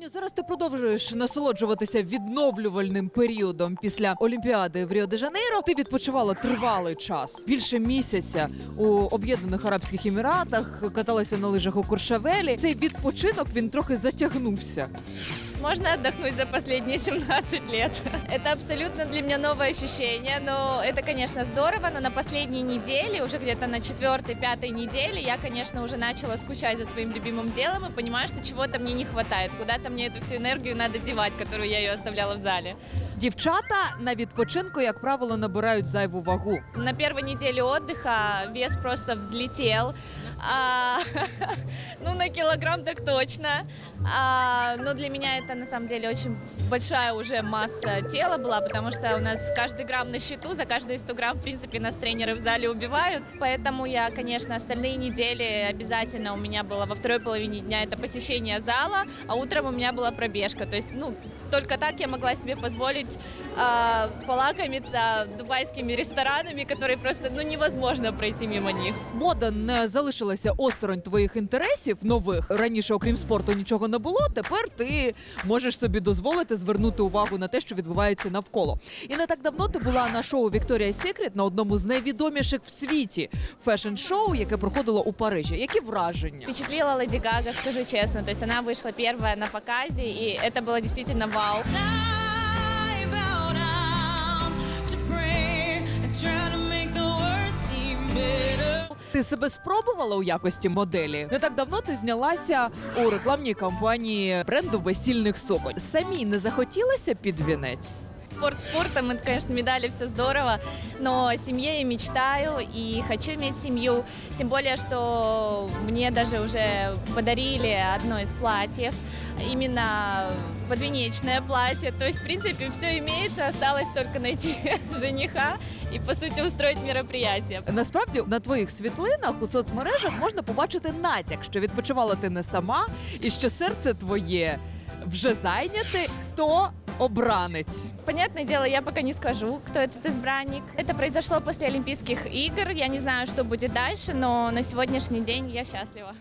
Аню, зараз ти продовжуєш насолоджуватися відновлювальним періодом після Олімпіади в Ріо-де-Жанейро. Ти відпочивала тривалий час, більше місяця у Об'єднаних Арабських Еміратах, каталася на лижах у Куршавелі. Цей відпочинок він трохи затягнувся. Можно отдохнуть за последние 17 лет. Это абсолютно для меня новое ощущение, но это, конечно, здорово, но на последней неделе, уже где-то на четвертой-пятой неделе, я, конечно, уже начала скучать за своим любимым делом и понимаю, что чего-то мне не хватает, куда-то мне эту всю энергию надо девать, которую я ее оставляла в зале. Дівчата на відпочинку, як правило, набирають зайву вагу. На первой неделе отдыха вес просто взлетел. А, ну, на килограмм так точно. А, но для меня это на самом деле очень большая уже масса тела была, потому что у нас каждый грамм на счету, за каждые 100 грамм, в принципе, нас тренеры в зале убивают. Поэтому я, конечно, остальные недели обязательно у меня было во второй половине дня это посещение зала, а утром у меня была пробежка. То есть, ну, только так я могла себе позволить а, полакомиться дубайскими ресторанами, которые просто, ну, невозможно пройти мимо них. Мода не залишилася осторонь твоїх інтересів нових. Раніше, окрім спорту, нічого не було. Тепер ти можеш собі дозволити звернути увагу на те, що відбувається навколо. І не так давно ти була на шоу Вікторія Сікрет на одному з найвідоміших в світі фешн-шоу, яке проходило у Парижі. Які враження? Впечатлила Леди Гага, скажу честно. То есть она вышла первая на показе, и это было действительно вау. Ти себе спробувала у якості моделі? Не так давно ти знялася у рекламній кампанії бренду весільних суконь. Самі не захотілося під вінець? Спорт спортом, это, конечно, медали, все здорово, но о семье я мечтаю и хочу иметь семью. Тем более, что мне даже уже подарили одно из платьев, именно подвенечное платье. То есть, в принципе, все имеется, осталось только найти жениха и, по сути, устроить мероприятие. Насправді на твоїх світлинах у соцмережах можна побачити натяк, що відпочивала ти не сама, і що серце твоє вже зайняте. Хто обранець? Понятное дело, я пока не скажу, кто этот избранник. Это произошло после Олимпийских игр. Я не знаю, что будет дальше, но на сегодняшний день я счастлива.